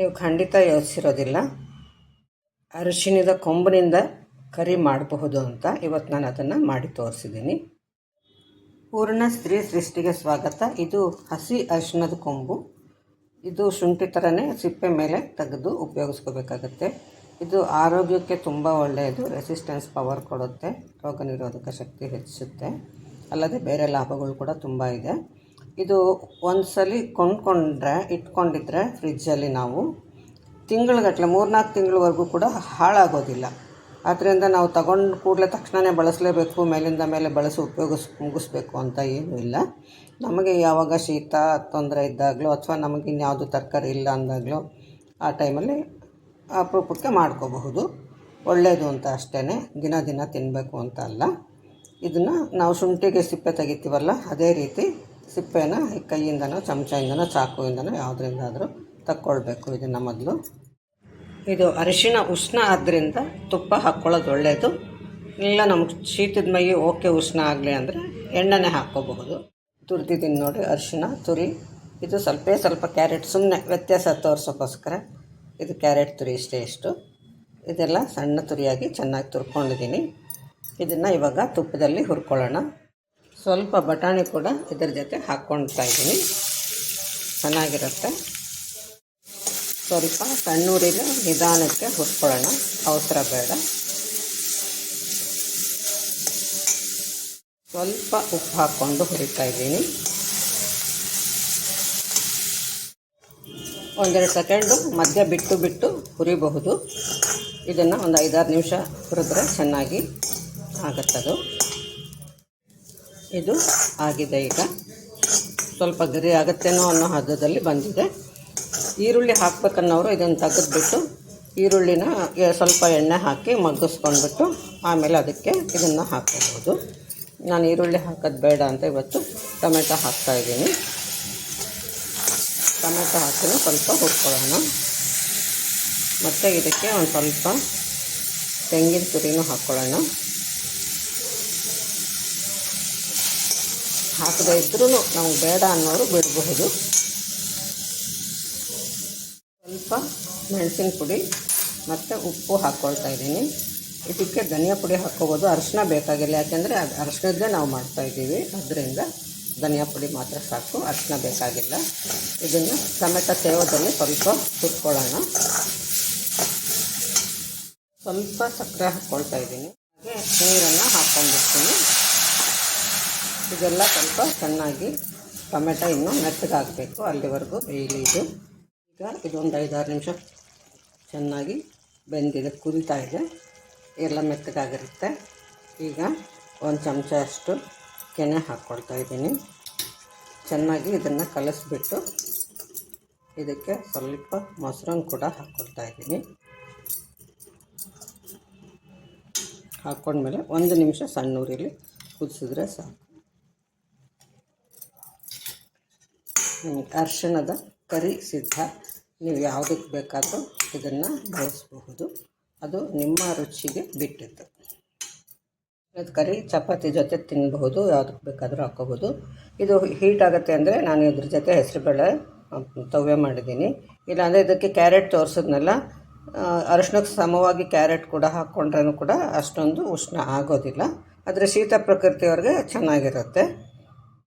ನೀವು ಖಂಡಿತ ಯೋಚಿಸಿರೋದಿಲ್ಲ. ಅರಿಶಿಣದ ಕೊಂಬಿನಿಂದ ಕರಿ ಮಾಡಬಹುದು ಅಂತ ಇವತ್ತು ನಾನು ಅದನ್ನು ಮಾಡಿ ತೋರಿಸಿದ್ದೀನಿ. ಪೂರ್ಣ ಸ್ತ್ರೀ ಸೃಷ್ಟಿಗೆ ಸ್ವಾಗತ. ಇದು ಹಸಿ ಅರಿಶಿಣದ ಕೊಂಬು. ಇದು ಶುಂಠಿ ಥರನೇ ಸಿಪ್ಪೆ ಮೇಲೆ ತೆಗೆದು ಉಪಯೋಗಿಸ್ಕೋಬೇಕಾಗತ್ತೆ. ಇದು ಆರೋಗ್ಯಕ್ಕೆ ತುಂಬ ಒಳ್ಳೆಯದು ರೆಸಿಸ್ಟೆನ್ಸ್ ಪವರ್ ಕೊಡುತ್ತೆ, ರೋಗ ನಿರೋಧಕ ಶಕ್ತಿ ಹೆಚ್ಚಿಸುತ್ತೆ. ಅಲ್ಲದೆ ಬೇರೆ ಲಾಭಗಳು ಕೂಡ ತುಂಬ ಇದೆ. ಇದು ಒಂದು ಸಲ ಕೊಂಡ್ಕೊಂಡ್ರೆ, ಇಟ್ಕೊಂಡಿದ್ರೆ ಫ್ರಿಜ್ಜಲ್ಲಿ ನಾವು ತಿಂಗಳುಗಟ್ಟಲೆ ಮೂರ್ನಾಲ್ಕು ತಿಂಗಳವರೆಗೂ ಕೂಡ ಹಾಳಾಗೋದಿಲ್ಲ. ಆದ್ದರಿಂದ ನಾವು ತಗೊಂಡು ಕೂಡಲೇ ತಕ್ಷಣವೇ ಬಳಸಲೇಬೇಕು, ಮೇಲಿಂದ ಮೇಲೆ ಬಳಸಿ ಉಪಯೋಗಿಸ್, ಮುಗಿಸ್ಬೇಕು ಅಂತ ಏನೂ ಇಲ್ಲ. ನಮಗೆ ಯಾವಾಗ ಶೀತ ತೊಂದರೆ ಇದ್ದಾಗಲೂ ಅಥವಾ ನಮಗೆ ಇನ್ಯಾವುದು ತರಕಾರಿ ಇಲ್ಲ ಅಂದಾಗಲೂ ಆ ಟೈಮಲ್ಲಿ ಅಪರೂಪಕ್ಕೆ ಮಾಡ್ಕೋಬಹುದು. ಒಳ್ಳೆಯದು ಅಂತ ಅಷ್ಟೇ ದಿನ ದಿನ ತಿನ್ನಬೇಕು ಅಂತ ಅಲ್ಲ. ಇದನ್ನು ನಾವು ಶುಂಠಿಗೆ ಸಿಪ್ಪೆ ತೆಗಿತೀವಲ್ಲ, ಅದೇ ರೀತಿ ಸಿಪ್ಪೆನ ಈ ಕೈಯಿಂದನೋ ಚಮಚದಿಂದನೋ ಚಾಕುವಿಂದನೋ ಯಾವುದರಿಂದಾದರೂ ತಕ್ಕೊಳ್ಬೇಕು. ಇದನ್ನು ಮೊದಲು ಇದು ಅರಿಶಿಣ ಉಷ್ಣ ಆದ್ದರಿಂದ ತುಪ್ಪ ಹಾಕ್ಕೊಳ್ಳೋದು ಒಳ್ಳೆಯದು ಇಲ್ಲ ನಮಗೆ ಶೀತದ ಮೈಗೆ ಓಕೆ ಉಷ್ಣ ಆಗಲಿ ಅಂದರೆ ಎಣ್ಣೆನೇ ಹಾಕ್ಕೋಬಹುದು. ತುರಿದಿದ್ದೀನಿ ನೋಡಿ ಅರಿಶಿಣ ತುರಿ. ಇದು ಸ್ವಲ್ಪ ಸ್ವಲ್ಪ ಕ್ಯಾರೆಟ್ ಸುಮ್ಮನೆ ವ್ಯತ್ಯಾಸ ತೋರಿಸೋಕ್ಕೋಸ್ಕರ ಇದು ಕ್ಯಾರೆಟ್, ತುರಿ ಇಷ್ಟೇ ಇಷ್ಟು. ಇದೆಲ್ಲ ಸಣ್ಣ ತುರಿಯಾಗಿ ಚೆನ್ನಾಗಿ ತುರ್ಕೊಂಡಿದ್ದೀನಿ. ಇದನ್ನು ಇವಾಗ ತುಪ್ಪದಲ್ಲಿ ಹುರ್ಕೊಳ್ಳೋಣ. ಸ್ವಲ್ಪ ಬಟಾಣಿ ಕೂಡ ಇದರ ಜೊತೆ ಹಾಕ್ಕೊಳ್ತಾ ಇದ್ದೀನಿ. ಚೆನ್ನಾಗಿರುತ್ತೆ. ಸ್ವಲ್ಪ ತಣ್ಣೂರಿನ ನಿಧಾನಕ್ಕೆ ಹುರ್ಕೊಳ್ಳೋಣ. ಅವಸರ ಬೇಡ. ಸ್ವಲ್ಪ ಉಪ್ಪು ಹಾಕ್ಕೊಂಡು ಹುರಿತಾ ಇದ್ದೀನಿ. ಒಂದೆರಡು ಸೆಕೆಂಡು ಮಧ್ಯ ಬಿಟ್ಟು ಬಿಟ್ಟು ಹುರಿಬಹುದು. ಇದನ್ನು ಒಂದು ಐದಾರು ನಿಮಿಷ ಹುರಿದ್ರೆ ಚೆನ್ನಾಗಿ ಆಗುತ್ತದು. ಇದು ಆಗಿದೆ ಈಗ. ಸ್ವಲ್ಪ ಗರಿ ಆಗುತ್ತೇನೋ ಅನ್ನೋ ಹದದಲ್ಲಿ ಬಂದಿದೆ. ಈರುಳ್ಳಿ ಹಾಕ್ಬೇಕನ್ನೋರು ಇದನ್ನು ತೆಗೆದ್ಬಿಟ್ಟು ಈರುಳ್ಳಿನ ಸ್ವಲ್ಪ ಎಣ್ಣೆ ಹಾಕಿ ಮಗ್ಗಿಸ್ಕೊಂಡ್ಬಿಟ್ಟು ಆಮೇಲೆ ಅದಕ್ಕೆ ಇದನ್ನು ಹಾಕ್ಕೋಬೋದು ನಾನು ಈರುಳ್ಳಿ ಹಾಕೋದು ಬೇಡ ಅಂತ ಇವತ್ತು ಟೊಮೆಟೊ ಹಾಕ್ತಾಯಿದ್ದೀನಿ ಟೊಮೆಟೊ ಹಾಕಿ ಸ್ವಲ್ಪ ಹುರ್ಕೊಳ್ಳೋಣ. ಮತ್ತು ಇದಕ್ಕೆ ಒಂದು ಸ್ವಲ್ಪ ತೆಂಗಿನ ತುರಿನೂ ಹಾಕ್ಕೊಳ್ಳೋಣ. ಹಾಕದೇ ಇದ್ರೂ ನಾವು ಬೇಡ ಅನ್ನೋರು ಬಿಡಬಹುದು. ಸ್ವಲ್ಪ ಮೆಣಸಿನ ಪುಡಿ ಮತ್ತು ಉಪ್ಪು ಹಾಕ್ಕೊಳ್ತಾ ಇದ್ದೀನಿ. ಇದಕ್ಕೆ ಧನಿಯಾ ಪುಡಿ ಹಾಕ್ಕೋಬೋದು ಅರಶಿನ ಬೇಕಾಗಿಲ್ಲ. ಯಾಕೆಂದರೆ ಅದು ನಾವು ನಾವು ಮಾಡ್ತಾಯಿದ್ದೀವಿ ಅದರಿಂದ ಧನಿಯಾ ಪುಡಿ ಮಾತ್ರ ಸಾಕು. ಅರಶಿನ ಬೇಕಾಗಿಲ್ಲ. ಇದನ್ನು ಟೊಮೆಟೊ ತೇವದಲ್ಲಿ ಸ್ವಲ್ಪ ಹುರ್ಕೊಳ್ಳೋಣ. ಸ್ವಲ್ಪ ಸಕ್ಕರೆ ಹಾಕ್ಕೊಳ್ತಾ ಇದ್ದೀನಿ. ಹಾಗೆ ನೀರನ್ನು ಹಾಕ್ಕೊಂಡ್ಬಿಡ್ತೀನಿ. ಇದೆಲ್ಲ ಸ್ವಲ್ಪ ಚೆನ್ನಾಗಿ ಟೊಮೆಟೊ ಇನ್ನೂ ಮೆತ್ತಗಾಗಬೇಕು ಅಲ್ಲಿವರೆಗೂ ಬೇಯಲಿ ಇದು ಈಗ ಇದೊಂದು ಐದಾರು ನಿಮಿಷ ಚೆನ್ನಾಗಿ ಬೆಂದಿದೆ, ಕುದಿತಾ ಇದೆ. ಎಲ್ಲ ಮೆತ್ತಗಾಗಿರುತ್ತೆ. ಈಗ ಒಂದು ಚಮಚ ಅಷ್ಟು ಕೆನೆ ಹಾಕ್ಕೊಳ್ತಾ ಇದ್ದೀನಿ. ಚೆನ್ನಾಗಿ ಇದನ್ನು ಕಲಸಿಬಿಟ್ಟು ಇದಕ್ಕೆ ಸ್ವಲ್ಪ ಮೊಸರನ್ನು ಕೂಡ ಹಾಕ್ಕೊಳ್ತಾ ಇದ್ದೀನಿ. ಹಾಕ್ಕೊಂಡ್ಮೇಲೆ ಒಂದು ನಿಮಿಷ ಸಣ್ಣ ಉರಿಲಿ ಕುದಿಸಿದ್ರೆ ಸಾಕು. ಅರಿಶಿಣದ ಕರಿ ಸಿದ್ಧ. ನೀವು ಯಾವುದಕ್ಕೆ ಬೇಕಾದರೂ ಇದನ್ನು ಬಳಸಬಹುದು ಅದು ನಿಮ್ಮ ರುಚಿಗೆ ಬಿಟ್ಟಿದ್ದು. ಇದು ಕರಿ ಚಪಾತಿ ಜೊತೆ ತಿನ್ನಬಹುದು ಯಾವುದಕ್ಕೆ ಬೇಕಾದರೂ ಹಾಕ್ಕೋಬೋದು ಇದು ಹೀಟ್ ಆಗುತ್ತೆ ಅಂದರೆ ನಾನು ಇದ್ರ ಜೊತೆ ಹೆಸರುಬೇಳೆ ತವ್ಯ ಮಾಡಿದ್ದೀನಿ. ಇಲ್ಲಾಂದರೆ ಇದಕ್ಕೆ ಕ್ಯಾರೆಟ್ ತೋರಿಸಿದ್ನಲ್ಲ ಅರಿಶಿಣಕ್ಕೆ ಸಮವಾಗಿ ಕ್ಯಾರೆಟ್ ಕೂಡ ಹಾಕ್ಕೊಂಡ್ರೂ ಕೂಡ ಅಷ್ಟೊಂದು ಉಷ್ಣ ಆಗೋದಿಲ್ಲ. ಆದರೆ ಶೀತ ಪ್ರಕೃತಿಯವ್ರಿಗೆ ಚೆನ್ನಾಗಿರುತ್ತೆ.